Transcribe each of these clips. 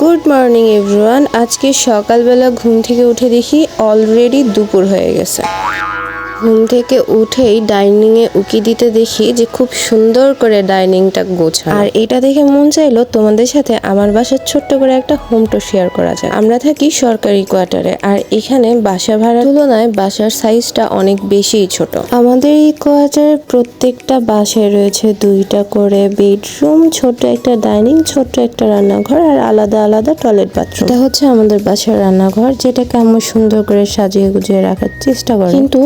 Good morning everyone আজকে সকালবেলা ঘুম থেকে উঠে দেখি অলরেডি দুপুর হয়ে গেছে। ঘুম থেকে উঠেই ডাইনিং এ উকি দিতে দেখি যে খুব সুন্দর করে ডাইনিংটা গোছা আর এটা দেখে মন চাইলো তোমাদের সাথে আমার বাসার ছোট্ট করে একটা হোম টু শেয়ার করা যায় আমরা থাকি সরকারি কোয়ার্টারে আর এখানে বাসা ভাড়ার তুলনায় বাসার সাইজটা অনেক বেশিই ছোট। আমাদের এই কোয়ার্টারের প্রত্যেকটা বাসায় রয়েছে দুইটা করে বেডরুম ছোট একটা ডাইনিং ছোট্ট একটা রান্নাঘর, আর আলাদা আলাদা টয়লেট বাথরুম এটা হচ্ছে আমাদের বাসার রান্নাঘর, যেটাকে আমরা সুন্দর করে সাজিয়ে গুজিয়ে রাখার চেষ্টা করি। কিন্তু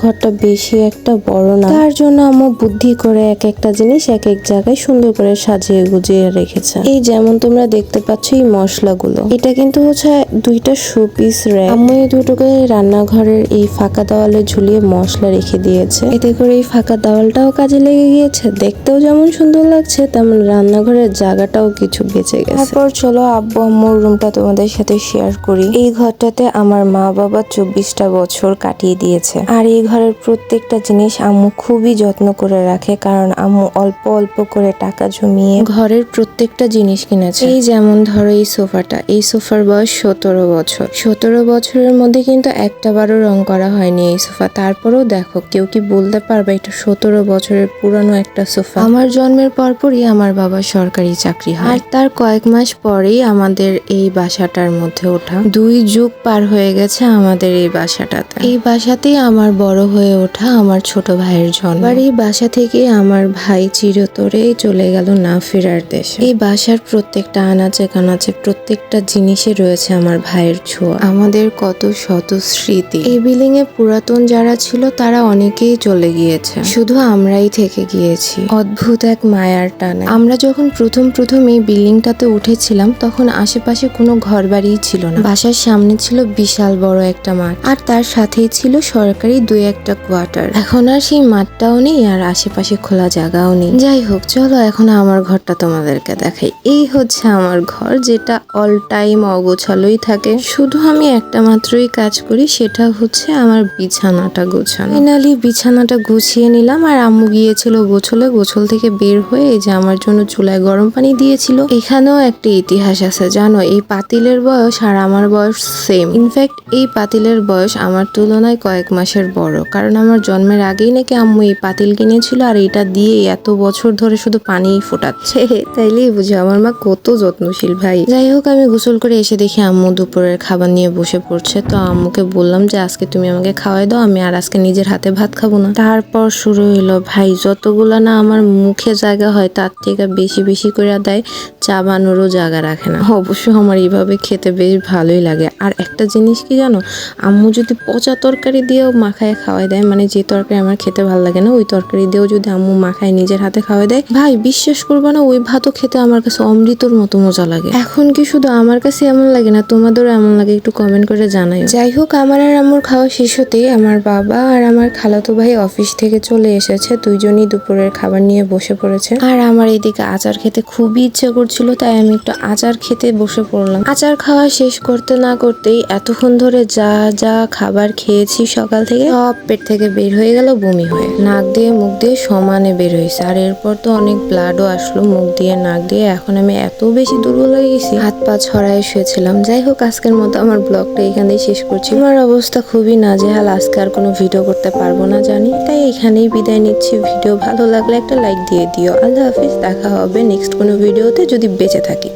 রান্নাঘরটা বেশি একটা বড় না। তার জন্য আম্মু বুদ্ধি করে এক একটা জিনিস এক এক জায়গায় সুন্দর করে সাজিয়ে গুজিয়ে রেখেছে। এই যেমন তোমরা দেখতে পাচ্ছ এই মশলাগুলো। এটা কিন্তু হচ্ছে দুইটা শোপিস র্যাক। আম্মু এই দুটোকে রান্নাঘরের এই ফাঁকা দেওয়ালে ঝুলিয়ে মশলা রেখে দিয়েছে। এতে করে এই ফাঁকা দেওয়ালটাও কাজে লেগে গিয়েছে। দেখতেও যেমন সুন্দর লাগছে, তেমন রান্নাঘরের জায়গাটাও কিছু বেঁচে গেছে। তারপর চলো আব্বু আম্মুর রুমটা তোমাদের সাথে শেয়ার করি। এই ঘরটাতে আমার মা বাবা চব্বিশটা বছর কাটিয়ে দিয়েছে। আর এই ঘরের প্রত্যেকটা জিনিস আম্মু খুবই যত্ন করে রাখে কারণ আম্মু অল্প অল্প করে টাকা জমিয়ে ঘরের প্রত্যেকটা জিনিস কিনেছে। এই যেমন ধরো এই সোফাটা এই সোফার বয়স সতেরো বছর। সতেরো বছরের মধ্যে কিন্তু একটা বারও রং করা হয়নি এই সোফা। তারপরেও দেখো কেউ কি বলতে পারবে এটা সতেরো বছরের পুরানো একটা সোফা? আমার জন্মের পরপরই আমার বাবা সরকারি চাকরি হয়। আর তার কয়েক মাস পরেই আমাদের এই বাসাটার মধ্যে ওঠা। দুই যুগ পার হয়ে গেছে আমাদের এই বাসাটাতে। এই বাসাতেই আমার বড় হয়ে ওঠা আমার ছোট ভাইয়ের জন্ম আর এই বাসা থেকে আমার ভাই চিরতরে চলে গেল না ফেরার দেশে। এই বাসার প্রত্যেকটা আনাচে কানাচে প্রত্যেকটা জিনিসে রয়েছে আমার ভাইয়ের ছোঁয়া। আমাদের কত শত স্মৃতি। এই বিল্ডিং এ পুরাতন যারা ছিল তারা অনেকেই চলে গিয়েছে। শুধু আমরাই থেকে গিয়েছি। অদ্ভুত এক মায়ার টানে। আমরা যখন প্রথম প্রথম এই বিল্ডিংটাতে উঠেছিলাম, তখন আশেপাশে কোনো ঘর ছিল না। বাসার সামনে ছিল বিশাল বড় একটা মাঠ। আর তার সাথেই ছিল সরকারি দুই একটা কোয়ার্টার। এখন আর সেই মাঠটাও নেই আর আশেপাশে খোলা জায়গাও নেই। যাই হোক, চলো এখন আমার ঘরটা তোমাদেরকে দেখাই। এই হচ্ছে আমার ঘর, যেটা অল টাইম অগোছালোই থাকে। শুধু আমি একটা মাত্রই কাজ করি, সেটা হচ্ছে আমার বিছানাটা গোছানো। ফাইনালি বিছানাটা গুছিয়ে নিলাম আর আম্মু গিয়েছিল গোছলে। গোছল থেকে বের হয়ে এই যে আমার জন্য চুলায় গরম পানি দিয়েছিল। এখানেও একটা ইতিহাস আছে, জানো? এই পাতিলের বয়স আর আমার বয়স সেম ইনফ্যাক্ট এই পাতিলের বয়স আমার তুলনায় কয়েক মাসের বড়। কারণ আমার জন্মের আগেই নাকি আম্মু এই পাতিল কিনেছিল আর এটা দিয়ে এত বছর ধরে শুধু পানিই ফোটাচ্ছে। তাইলেই বুঝো আমার মা কত যত্নশীল ভাই। যাই হোক, আমি গোসল করে এসে দেখি আম্মু দুপুরের খাবার নিয়ে বসে পড়ছে। তো আম্মুকে বললাম যে, আজকে তুমি আমাকে খাওয়াই দাও, আমি আর আজকে নিজের হাতে ভাত খাব না। তারপর শুরু হলো ভাই, যতগুলো না আমার মুখে জায়গা হয়, তার থেকে বেশি বেশি করে দেয়, চাবানোরও জায়গা রাখে না। অবশ্য আমার এইভাবে খেতে বেশ ভালোই লাগে। আর একটা জিনিস কি জানো, আম্মু যদি পচা তরকারি দিয়েও মাখায় খাওয়াই দেয়। মানে যে তরকারি আমার খেতে ভালো লাগে না, ওই তরকারি দিয়েও যদি আম্মু মাখায়, নিজের হাতে খাওয়াই দেয়। ভাই, বিশ্বাস করব না, ওই ভাতও খেতে আমার কাছে অমৃতর মতো মজা লাগে। এখন কি শুধু আমার কাছে এমন লাগে না, তোমাদেরও এমন লাগে একটু কমেন্ট করে জানাই যাই হোক, আমার আর আম্মুর খাওয়া শেষ হতেই আমার বাবা আর আমার খালাতো ভাই অফিস থেকে চলে এসেছে। দুইজনই দুপুরের খাবার নিয়ে বসে পড়েছে। আর আমার এদিকে আচার খেতে খুবই ইচ্ছে করছিল, তাই আমি একটু আচার খেতে বসে পড়লাম। আচার খাওয়া শেষ করতে না করতেই এতক্ষণ ধরে যা যা খাবার খেয়েছি সকাল থেকে সব পেট থেকে বের হয়ে গেল বমি হয়ে। নাক দিয়ে মুখ দিয়ে সমানে বের হয়েছে আর এরপর তো অনেক ব্লাডও আসলো মুখ দিয়ে, নাক দিয়ে। এখন আমি এত বেশি দুর্বল হয়ে গেছি, হাত পা ছড়ায় শুয়েছিলাম। যাই হোক, আজকের মতো আমার ব্লগটা এখানেই শেষ করছি। আমার অবস্থা খুবই নাজেহাল। আজকে আর কোনো ভিডিও করতে পারব না জানি। তাই এখানেই বিদায় নিচ্ছি। ভিডিও ভালো লাগলে একটা লাইক দিয়ে দিও। আল্লাহ হাফিজ। দেখা হবে নেক্সট কোনো ভিডিওতে যদি বেঁচে থাকি।